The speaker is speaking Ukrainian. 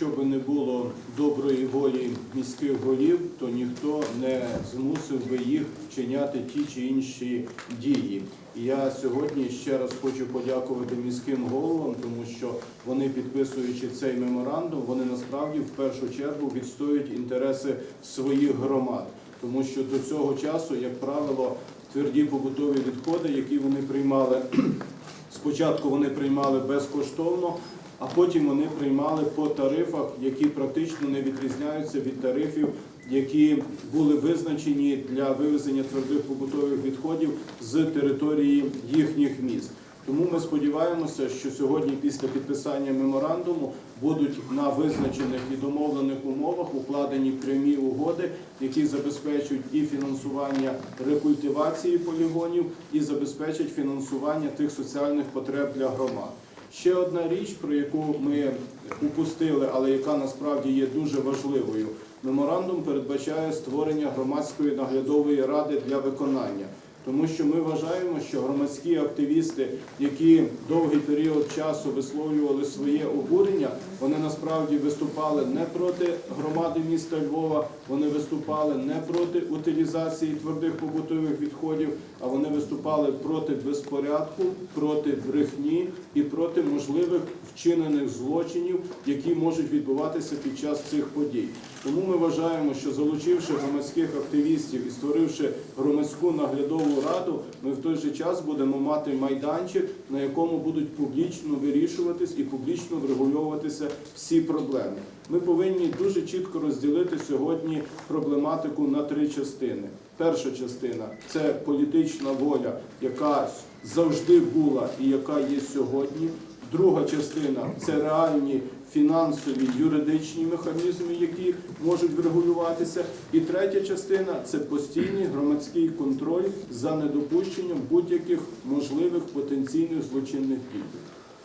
якщо би не було доброї волі міських голів, то ніхто не змусив би їх вчиняти ті чи інші дії. Я сьогодні ще раз хочу подякувати міським головам, тому що вони, підписуючи цей меморандум, вони насправді в першу чергу відстоюють інтереси своїх громад, тому що до цього часу, як правило, тверді побутові відходи, які вони приймали Спочатку вони приймали безкоштовно, а потім вони приймали по тарифах, які практично не відрізняються від тарифів, які були визначені для вивезення твердих побутових відходів з території їхніх міст. Тому ми сподіваємося, що сьогодні, після підписання меморандуму, будуть на визначених і домовлених умовах укладені прямі угоди, які забезпечують і фінансування рекультивації полігонів, і забезпечать фінансування тих соціальних потреб для громад. Ще одна річ, про яку ми упустили, але яка насправді є дуже важливою. Меморандум передбачає створення громадської наглядової ради для виконання. Тому що ми вважаємо, що громадські активісти, які довгий період часу висловлювали своє обурення, насправді виступали не проти громади міста Львова, вони виступали не проти утилізації твердих побутових відходів, а вони виступали проти безпорядку, проти брехні і проти можливих вчинених злочинів, які можуть відбуватися під час цих подій. Тому ми вважаємо, що залучивши громадських активістів і створивши громадську наглядову раду, ми в той же час будемо мати майданчик, на якому будуть публічно вирішуватись і публічно врегульовуватися всі проблеми. Ми повинні дуже чітко розділити сьогодні проблематику на три частини. Перша частина це політична воля, яка завжди була і яка є сьогодні. Друга частина це реальні фінансові юридичні механізми, які можуть врегулюватися. І третя частина це постійний громадський контроль за недопущенням будь-яких можливих потенційних злочинних дій.